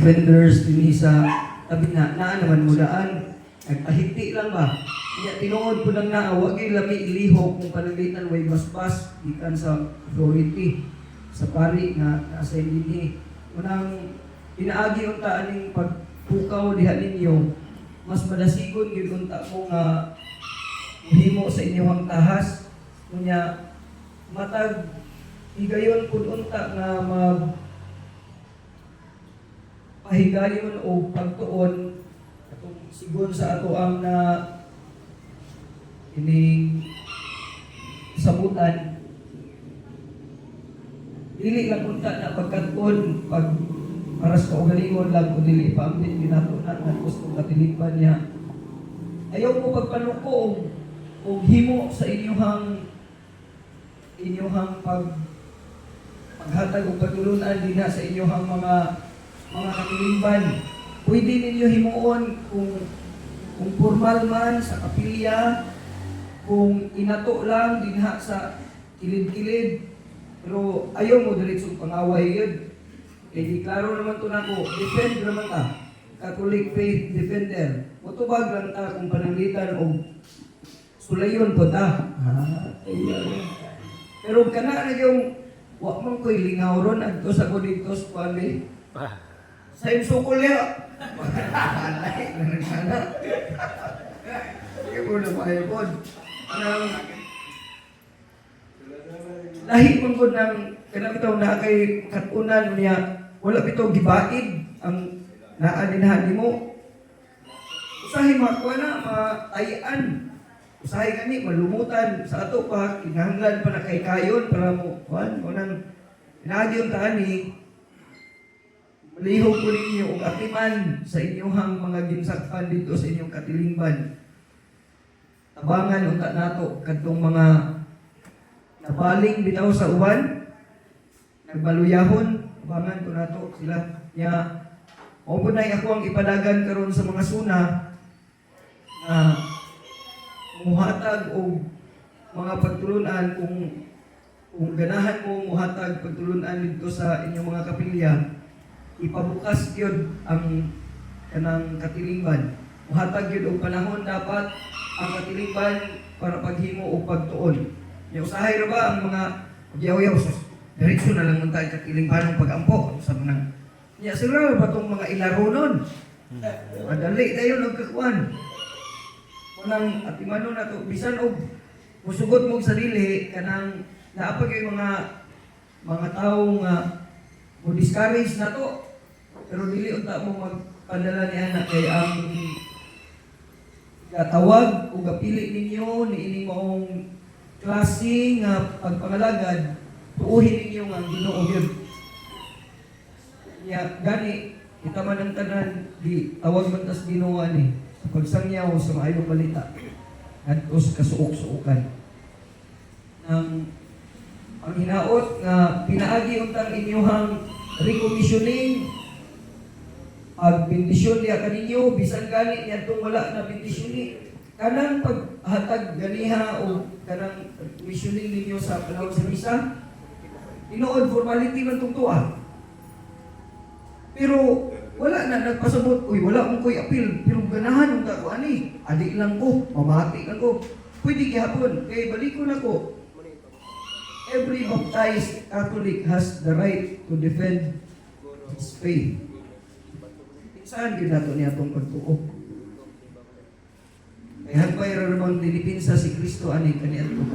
vendors din sa tabi na naa naman mulaan nagpahiti lang ba? Kaya tinuod po lang na wag lami ilihok kung panalitan way basbas gikan sa authority sa pari nga nasa dinhi unang inaagi unta aning pagpukaw diha ninyo mas madasigon gyud unta ko nga himo sa inyong tahas. Kunya matag higayon pud unta nga mag pahigayon o pagtuon. Atong sigon sa ato ang na ining sabutan. Dili lang unta na pagkatuon pag para sa kaugalingon lang o dili pa ang ginato na nga gusto katilipan niya. Ayaw ko pagpanuko og himo sa inyong inyong pag paghatag og patulunan dinha sa inyong mga mga katilingban. Pwede ninyo himuon kung kung formal man sa kapilya, kung inato lang dinha sa kilid-kilid, pero ayaw mo diretsong pangaway yun. Eh, di klaro naman to nako, defend naman ta. Catholic Faith Defender. Mutubag lang ta kung pananglitan o sulayon po ta. Ah. Pero kana na yung wa man ko'y lingaw ron adto sa ko dito sa pali. Sa yung sukol niya. Alay, nanagana. Hindi mo na mahipon. Nang lahi man ko ng kanang bitaw na kay katunan niya wala bitaw gibaid ang naadinhan mo. Usahay makuha na, matayaan. Usahay gani, malumutan. Sa ato pa, kinahanglan pa na kay kayon para mo, kuhan, mo nang inagyon taan ni, malihog ko ninyo og atiman sa inyong mga ginsakpan dito sa inyong katilingban. Tabangan unta nato kadtong mga nabaling bitaw sa uwan, nagbaluyahon, tabangan to nato sila. Ya, o po na ako ang ipadagan karon sa mga suna na muhatag o mga pagtulunan kung kung ganahan mo muhatag pagtulunan dito sa inyong mga kapilya ipabukas yun ang kanang katilingban muhatag yun og panahon dapat ang katilingban para paghimo o pagtuon. Ya usahay ra ba ang mga yaw-yaw sus diretso na lang unta ang katilingban ng pagampo? Sa mga ya sila ba tong mga ilaro nun? Madali dayon og kakuan unang atimano na to. Bisan og musugot mong sarili kanang naapag yung mga mga tao nga mo discourage na to pero dili unta mo magpadala ni anak kay ang gatawag o gapili ninyo ni ining maong klase nga pagpangalagad tuuhin ninyo nga Ginoo gyud ya gani kita man ang tanan di tawag man tas Ginoo ani. Sa pagsangyaw sa maayong balita sa kasuok-suokan. Ng ang hinaot nga pinaagi untang inyuhang recommissioning pag bendisyon niya kaninyo bisan gani niya itong wala na bendisyon kanang paghatag ganiha o kanang commissioning ninyo sa panahon sa misa tinuod formality man itong tuwa pero wala na nagpasabot, uy, wala akong ko'y apil, pero ganahan yung tako ani, adik lang ko, mamati lang ko. Pwede gihapon, kay balik ko na ko. Every baptized Catholic has the right to defend his faith. Saan yun nato niya itong pagtuo? Kaya hagpay ra namang dinipinsa si Kristo ani kaniya ito.